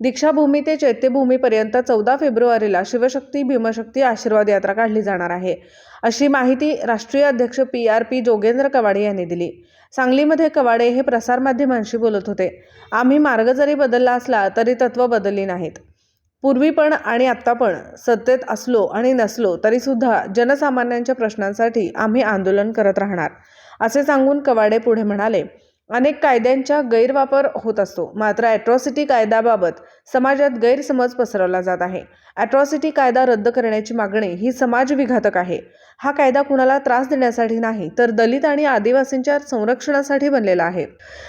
दीक्षाभूमी ते चैत्यभूमीपर्यंत चौदा फेब्रुवारीला शिवशक्ती भीमशक्ती आशीर्वाद यात्रा काढली जाणार आहे. अशी माहिती राष्ट्रीय अध्यक्ष P R P Jogendra Kawade यांनी दिली. सांगलीमध्ये कवाडे हे प्रसारमाध्यमांशी बोलत होते. आम्ही मार्ग जरी बदलला असला तरी तत्त्व बदलली नाहीत. पूर्वी पण आणि आत्ता पण सत्तेत असलो आणि नसलो तरीसुद्धा जनसामान्यांच्या प्रश्नांसाठी आम्ही आंदोलन करत राहणार असे सांगून कवाडे पुढे म्हणाले. अनेक कायद्यांचा गैरवापर होत असतो. मात्र ॲट्रॉसिटी कायद्याबाबत समाजात गैरसमज पसरवला जात आहे. ॲट्रॉसिटी कायदा रद्द करण्याची मागणी ही समाजविघातक आहे. हा कायदा कुणाला त्रास देण्यासाठी नाही तर दलित आणि आदिवासींच्या संरक्षणासाठी बनलेला आहे.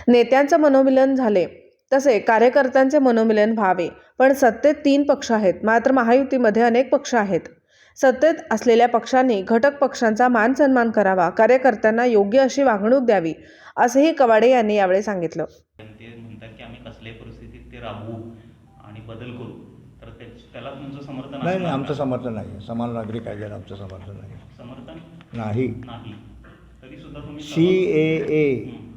नेत्यांचं मनोमिलन झाले तसे कार्यकर्त्यांचे मनोमिलन व्हावे. पण सत्तेत तीन पक्ष आहेत. मात्र महायुतीमध्ये अनेक पक्ष आहेत. सत्तेत असलेल्या पक्षांनी घटक पक्षांचा मान सन्मान करावा कार्यकर्त्यांना योग्य अशी वागणूक द्यावी असेही कवाडे यांनी यावेळी सांगितलं. ते म्हणतात की आम्ही कसल्याही परिस्थितीत ते राबवू आणि बदल करू. तर त्याच- त्याला तुमचं समर्थन नाही नाही आमचं? समर्थन नाही. समान नागरिक कायद्याला आमचं समर्थन नाही. समर्थन? नाही. नाही. तरी सुद्धा तुम्ही सी ए ए. हं.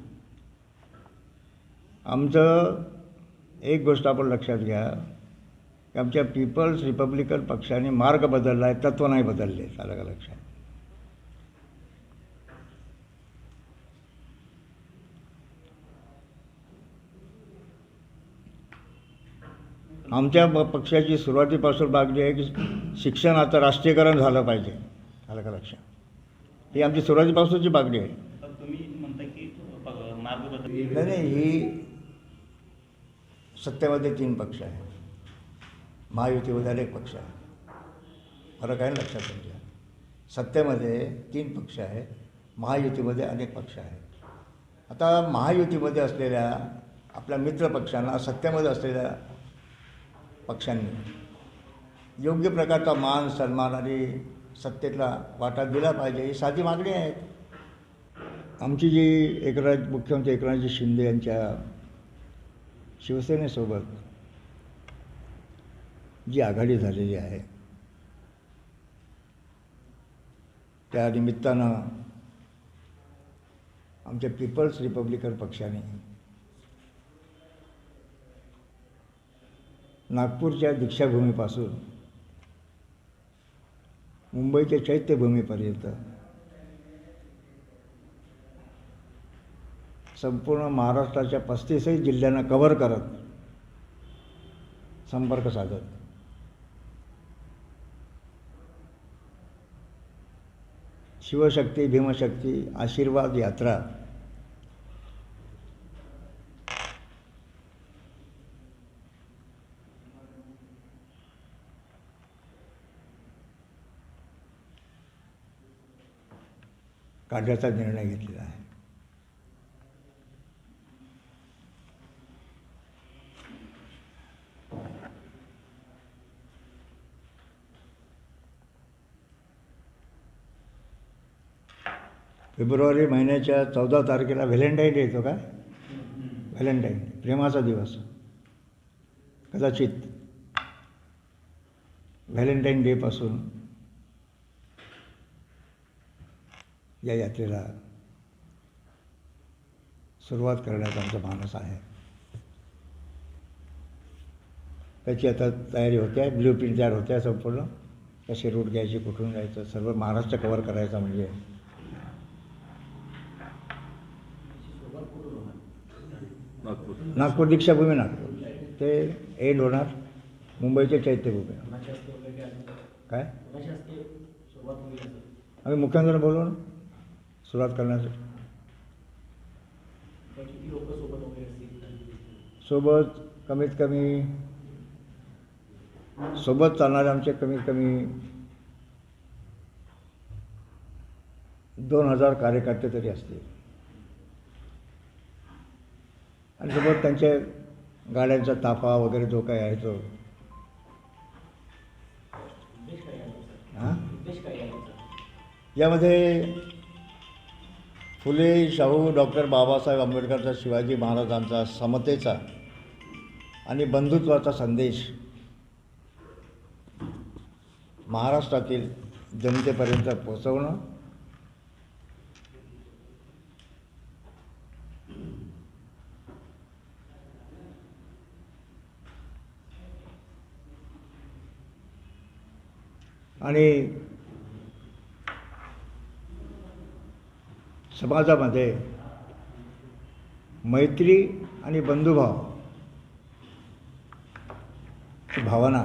आमचं एक गोष्ट आपण लक्षात घ्या. की आमच्या पीपल्स रिपब्लिकन पक्षाने मार्ग बदलला आहे तत्त्व नाही बदलले आलं का लक्षात? आमच्या पक्षाची सुरुवातीपासून मागणी आहे की शिक्षण आता राष्ट्रीयकरण झालं पाहिजे आलं का लक्षात? ही आमची सुरुवातीपासूनची मागणी आहे. नाही ही सत्तेमध्ये तीन पक्ष आहे महायुतीमध्ये अनेक पक्ष आहे फरक आहे ना लक्षात तुमच्या सत्तेमध्ये तीन पक्ष आहेत. महायुतीमध्ये अनेक पक्ष आहेत. आता महायुतीमध्ये असलेल्या आपल्या मित्र पक्षांना सत्तेमध्ये असलेल्या पक्षांनी योग्य प्रकारचा मान सन्मान आणि सत्तेतला वाटा दिला पाहिजे ही साधी मागणी आहे. आमची जी एकनाथ मुख्यमंत्री एकनाथजी शिंदे यांच्या शिवसेनेसोबत जी आघाडी झालेली आहे. त्या निमित्तानं आमच्या पीपल्स रिपब्लिकन पक्षाने नागपूरच्या दीक्षाभूमीपासून मुंबईच्या चैत्यभूमीपर्यंत संपूर्ण महाराष्ट्राच्या पस्तीसही जिल्ह्यांना कव्हर करत संपर्क साधत. शिवशक्ती भीमशक्ती आशीर्वाद यात्रा. काढण्याचा निर्णय घेतलेला आहे. फेब्रुवारी महिन्याच्या चौदा तारखेला व्हॅलेंटाईन डे येतो का? व्हॅलेंटाईन प्रेमाचा दिवस. कदाचित व्हॅलेंटाईन डेपासून या यात्रेला सुरुवात करण्याचा आमचा मानस आहे. त्याची आता तयारी होते आहे ब्ल्यू प्रिंट तयार होते आहे संपूर्ण. कशी रूट घ्यायची कुठून जायचं सर्व महाराष्ट्र कवर करायचा म्हणजे नागपूर. दीक्षाभूमी नागपूर. ते एंड होणार मुंबईचे चैत्यभूमी. काय? आम्ही मुख्यमंत्र्यांना बोलवून सुरुवात करण्यासाठी सोबत कमीत कमी सोबत चालणारे आमचे कमीत कमी दोन हजार कार्यकर्ते तरी असतील. आणि त्यांच्या गाड्यांचा ताफा वगैरे जो काही आहे तो. हां? यामध्ये फुले शाहू डॉक्टर बाबासाहेब आंबेडकरचा शिवाजी महाराजांचा समतेचा आणि बंधुत्वाचा संदेश महाराष्ट्रातील जनतेपर्यंत पोचवणं आणि समाजामध्ये मैत्री आणि बंधुभाव भावना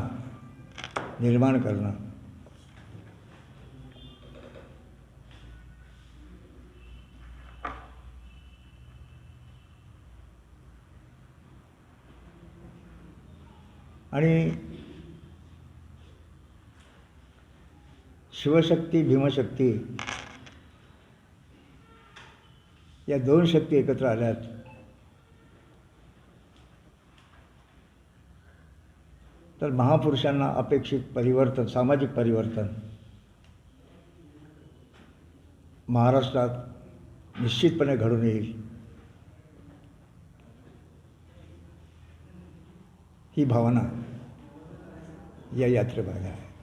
निर्माण करणं. आणि शिवशक्ती भीमशक्ती या दोन शक्ती एकत्र आल्यात. तर महापुरुषांना अपेक्षित परिवर्तन सामाजिक परिवर्तन महाराष्ट्रात निश्चितपणे घडून येईल. ही भावना या यात्रेमागे आहे.